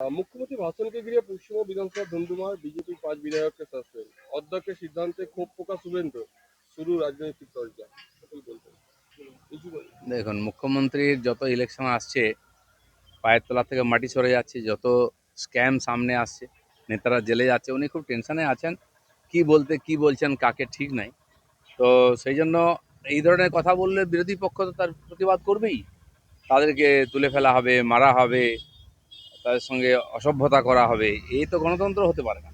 মুখ্যমন্ত্রী ভাষণকে ঘিরে পশ্চিমবঙ্গ বিধানসভা ধুমধুমার বিজেপি পাঁচ বিধায়ককে সাসপেন্ড অধ্যক্ষের সিদ্ধান্তে ক্ষোভ প্রকাশ শুভেন্দু, শুরু রাজনৈতিক চর্চা? দেখুন, মুখ্যমন্ত্রীর যত ইলেকশন আসছে, পায়ের তলা থেকে মাটি সরে যাচ্ছে, যত স্ক্যাম সামনে আসছে, নেতারা জেলে যাচ্ছে, উনি খুব টেনশনে আছেন। কি বলতে, কি বলছেন, কাকে ঠিক নাই। তো সেই জন্য এই ধরনের কথা বললে বিরোধী পক্ষ তো তার প্রতিবাদ করবেই। তাদেরকে তুলে ফেলা হবে, মারা হবে তাদের সঙ্গে অসভ্যতা করা হবে এই তো গণতন্ত্র হতে পারে না।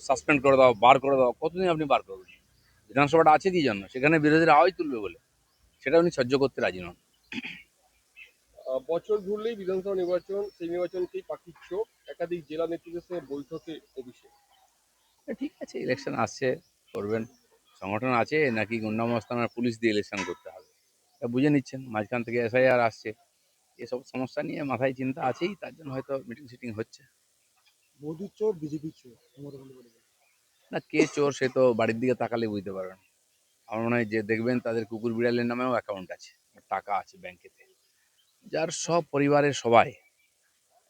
সাসপেন্ড করে দাও বার করে দাও কতদিন আপনি বার করবেন? বিধানসভাটা আছে কি জন্য সেখানে বিরোধীরা আওয়াজ তুলবে বলে। সেটা উনি সহ্য করতে রাজি নন। বছর ঘুরলেই বিধানসভা নির্বাচন সেই নির্বাচনকেই চোখ একাধিক জেলা নেতৃত্বের সঙ্গে বৈঠকে অভিষেক। ঠিক আছে ইলেকশন আসছে করবেন। সংগঠন আছে নাকি গুন্ডামস্তানের পুলিশ দিয়ে ইলেকশন করতে হবে? বুঝে নিচ্ছেন মাঝখান থেকে এসআইআর আসছে। এসব সমস্যা নিয়ে মাথায় চিন্তা আছেই তার জন্য হয়তো মিটিং সিটিং হচ্ছে। মোদির চোর বিজেপির চোর না কে চোর সে তো বাড়ির দিকে তাকালে বুঝতে পারবেন। আমার মনে হয় যে দেখবেন তাদের কুকুর বিড়ালের নামেও অ্যাকাউন্ট আছে টাকা আছে ব্যাংকেতে যার সব পরিবারের সবাই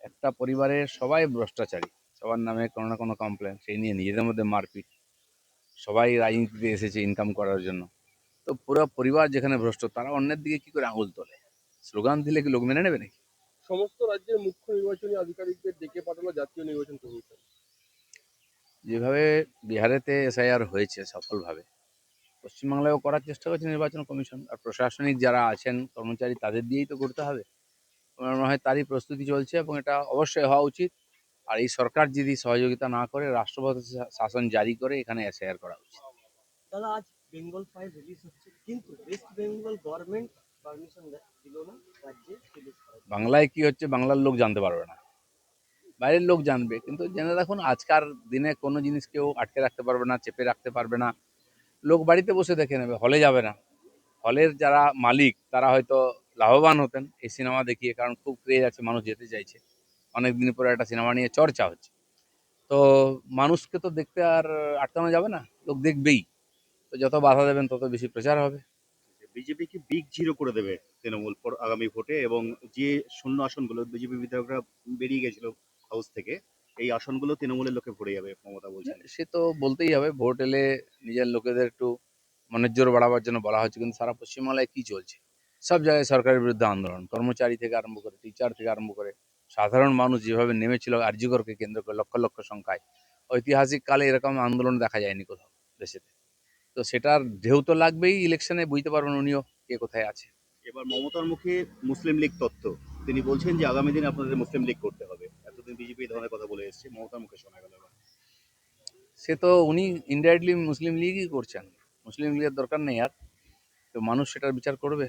একটা পরিবারের সবাই ভ্রষ্টাচারী সবার নামে কোনো না কোনো কমপ্লেন সেই নিয়ে নিজেদের মধ্যে মারপিট। সবাই রাজনীতিতে এসেছে ইনকাম করার জন্য। তো পুরো পরিবার যেখানে ভ্রষ্ট তারা অন্যের দিকে কি করে আঙুল তোলে? স্লোগান দিলে কি লোক মেনে নেবে নাকি? সমস্ত রাজ্যের মুখ্য নির্বাচনী আধিকারিকদের ডেকে পাঠালো জাতীয় নির্বাচন কমিশন। যেভাবে বিহারেতে এসআইআর হয়েছে সফলভাবে পশ্চিমবাংলায়ও করার চেষ্টা করছে নির্বাচন কমিশন আর প্রশাসনিক যারা আছেন কর্মচারী তাদের দিয়েই তো করতে হবে। আমার মনে হয় তারই প্রস্তুতি চলছে এবং এটা অবশ্যই হওয়া উচিত। আর এই সরকার যদি সহযোগিতা না করে রাষ্ট্রপতি শাসন জারি করে এখানে এসআইআর করা উচিত। দাদা আজ বেঙ্গল ফাইল রিলিজ হচ্ছে কিন্তু ওয়েস্ট বেঙ্গল গভর্নমেন্ট বাংলায় কি হচ্ছে, বাংলার লোক জানতে পারবে না। বাইরের লোক জানবে, কিন্তু জেনে রাখুন, আজকার দিনে কোনো জিনিস কেউ আটকে রাখতে পারবে না, চেপে রাখতে পারবে না। লোক বাড়িতে বসে দেখে নেবে, হলে যাবে না। হলের যারা মালিক, তারা হয়তো লাভবান হতেন এই সিনেমা দেখিয়ে, কারণ খুব ক্রেজ আছে, মানুষ যেতে চাইছে। অনেক দিন পরে একটা সিনেমা নিয়ে চর্চা হচ্ছে। তো মানুষকে তো দেখতে আর আটকানো যাবে না, লোক দেখবেই। তো যত বাধা দেবেন, তত বেশি প্রচার হবে। বিজেপি কি বিগ জিরো করে দেবে তৃণমূল আগামী ভোটে? এবং যে শূন্য আসনগুলো বিজেপি বিধায়করা বেরিয়ে গেছিল হাউস থেকে এই আসনগুলো তৃণমূলের লোকে ভরে যাবে মমতা বলছেন। সে তো বলতেই হবে ভোট এলে নিজের লোকেদের একটু মনের জোর বাড়াবার জন্য বলা হচ্ছে কিন্তু সারা পশ্চিমবাংলায় কি চলছে? সব জায়গায় সরকারের বিরুদ্ধে আন্দোলন। কর্মচারী থেকে আরম্ভ করে টিচার থেকে আরম্ভ করে সাধারণ মানুষ যেভাবে নেমেছিল আরজিকরকে কেন্দ্র করে লক্ষ লক্ষ সংখ্যায় ঐতিহাসিক কালে এরকম আন্দোলন দেখা যায়নি কোথাও দেশেতে। তো সেটার ঢেউ তো লাগবেই ইলেকশনে বুঝতে পারবেন উনিও কে কোথায় আছে। এবার মমতার মুখে মুসলিম লীগ তত্ত্ব তিনি বলছেন যে আগামী দিনে আপনাদের মুসলিম লীগ করতে হবে। এতদিন বিজেপি এই ধরনের কথা বলে এসেছে মমতার মুখে শোনা গেল সে তো উনি ইনডাইরেক্টলি মুসলিম লীগই করছেন। মুসলিম লীগের দরকার নেই আর। তো মানুষ সেটার বিচার করবে।